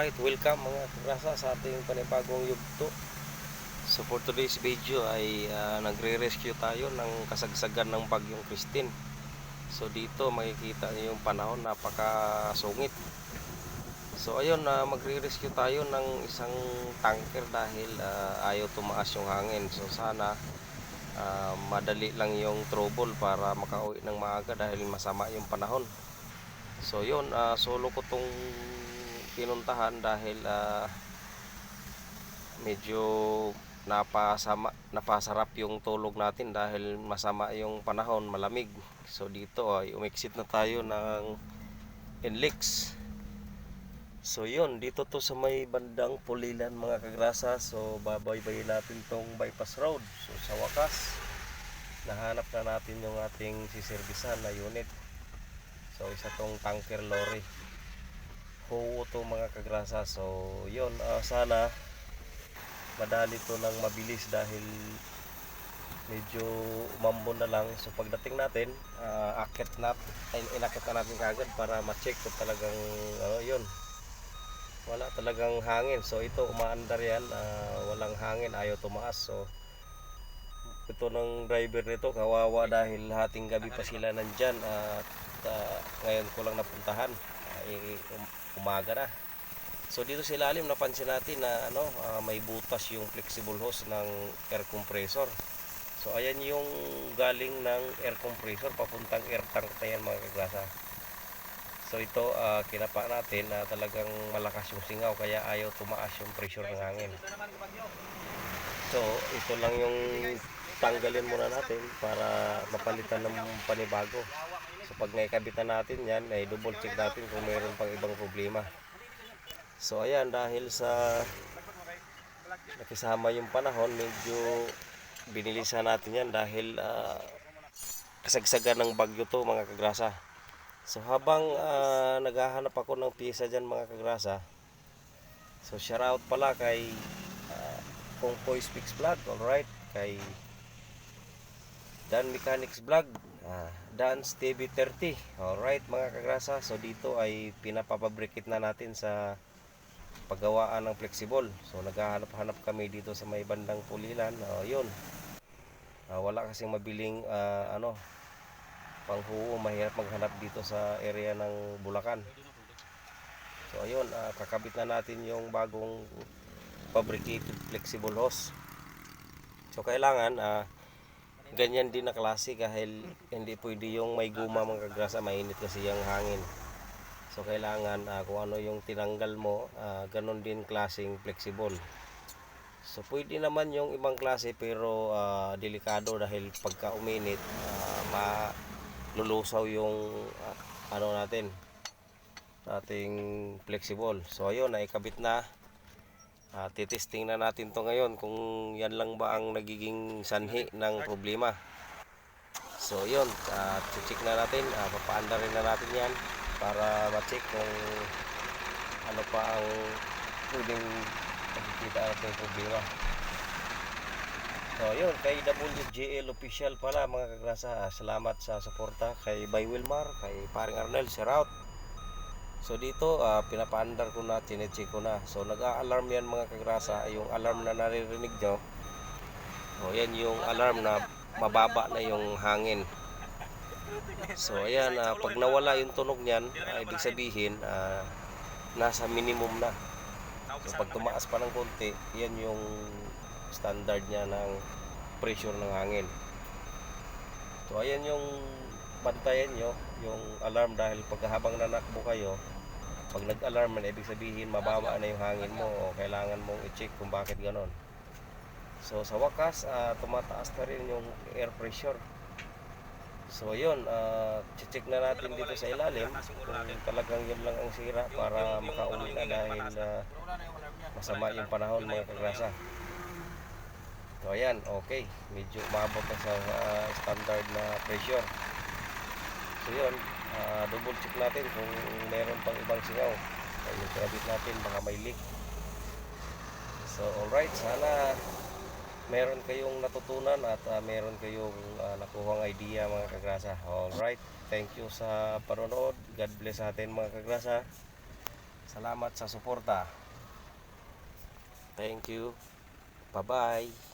Alright, welcome mga kagrasa sa ating panibagong yugto. So for today's video ay ah, nagre-rescue tayo ng kasagsagan ng bagyong Christine. So dito makikita niyo yung panahon napakasungit. So ayun, na magre-rescue tayo ng isang tanker dahil ah, ayaw tumaas yung hangin. So sana ah, madali lang yung trouble para makauwi ng maaga dahil masama yung panahon. So yun, ah, solo ko tong pinuntahan dahil ah, medyo napasama, napasarap yung tulog natin dahil masama yung panahon, malamig. So dito ay umexit na tayo ng Enlix. So yun, dito to sa may bandang Pulilan mga kagrasa. So babaybayin natin tong bypass road. So sa wakas, nahanap na natin yung ating siservisan na unit. So isa tong tanker lorry. Huwo to mga kagrasa. So yun, ah, sana madali to ng mabilis dahil medyo umambon na lang. So pagdating natin, uh, akit na, ay, inakit na natin kagad para ma-check kung talagang ano yun. Wala talagang hangin. So ito umaandar yan, ah, walang hangin, ayaw tumaas. So ito ng driver nito kawawa dahil hating gabi pa sila nandyan at ah, ngayon ko lang napuntahan I- um- umaga na. So dito sa ilalim napansin natin na ano ah, may butas yung flexible hose ng air compressor. So ayan yung galing ng air compressor papuntang air tank na yan mga kagrasa so ito ah, kinapa natin na talagang malakas yung singaw kaya ayaw tumaas yung pressure ng hangin. So, ito lang yung tanggalin muna natin para mapalitan ng panibago. So, pag naikabitan natin yan, ay double check natin kung mayroon pang ibang problema. So, ayan, dahil sa nakisama yung panahon, medyo binilisan natin yan dahil ah, kasagsagan ng bagyo to mga kagrasa. So, habang ah, naghahanap ako ng piyesa dyan mga kagrasa, so shout out pala kay ah, kung Poy Speaks Vlog, alright, kay Dan Mechanics Vlog, ah, Dan's TV30, alright mga kagrasa, so dito ay pinapapabrikit na natin sa paggawaan ng flexible, so naghahanap-hanap kami dito sa may bandang pulilan, oh, yun, Ah, wala kasing mabiling ah, ano, panghuo, mahirap maghanap dito sa area ng Bulacan. So ayun, ah, kakabit na natin yung bagong fabricated flexible hose. So kailangan ah, ganyan din na klase dahil hindi pwede yung may guma mga kagrasa, mainit kasi yung hangin. So kailangan ah, kung ano yung tinanggal mo, ah, ganun din klaseng flexible. So pwede naman yung ibang klase pero ah, delikado dahil pagka uminit, ah, malulusaw yung ah, ano natin, ating flexible. So ayun, naikabit na. Ah, titesting na natin to ngayon kung yan lang ba ang nagiging sanhi ng problema. So yun, at check na natin, uh, papaanda rin na natin yan para ma-check kung ano pa ang pwedeng makikita natin problema. So yun, kay WJL official pala mga kagrasa, salamat sa suporta kay Bay Wilmar, kay Paring Arnel, shout out. So dito ah, pinapaandar ko na, chinecheck ko na. So nag-a-alarm yan mga kagrasa, yung alarm na naririnig nyo. O yan yung alarm na mababa na yung hangin. So ayan, ah, pag nawala yung tunog niyan, ah, ibig sabihin ah, nasa minimum na. So pag tumaas pa ng konti, yan yung standard niya ng pressure ng hangin. So ayan yung bantayan nyo, yung alarm dahil pag habang nanakbo kayo, pag nag-alarm man, ibig sabihin mababa na yung hangin mo o kailangan mong i-check kung bakit ganon. So sa wakas, ah, tumataas na rin yung air pressure. So yun, uh, check na natin dito sa ilalim kung talagang yun lang ang sira para makauwi na dahil ah, masama yung panahon mga kagrasa. So ayan, okay. Medyo umabot na sa ah, standard na pressure. So yun, ah, double check natin kung meron pang ibang singaw. Yung kabit natin, baka may leak. So alright, sana meron kayong natutunan at ah, meron kayong ah, nakuhang idea mga kagrasa. Alright, thank you sa panonood. God bless atin mga kagrasa. Salamat sa suporta. Thank you. Bye-bye.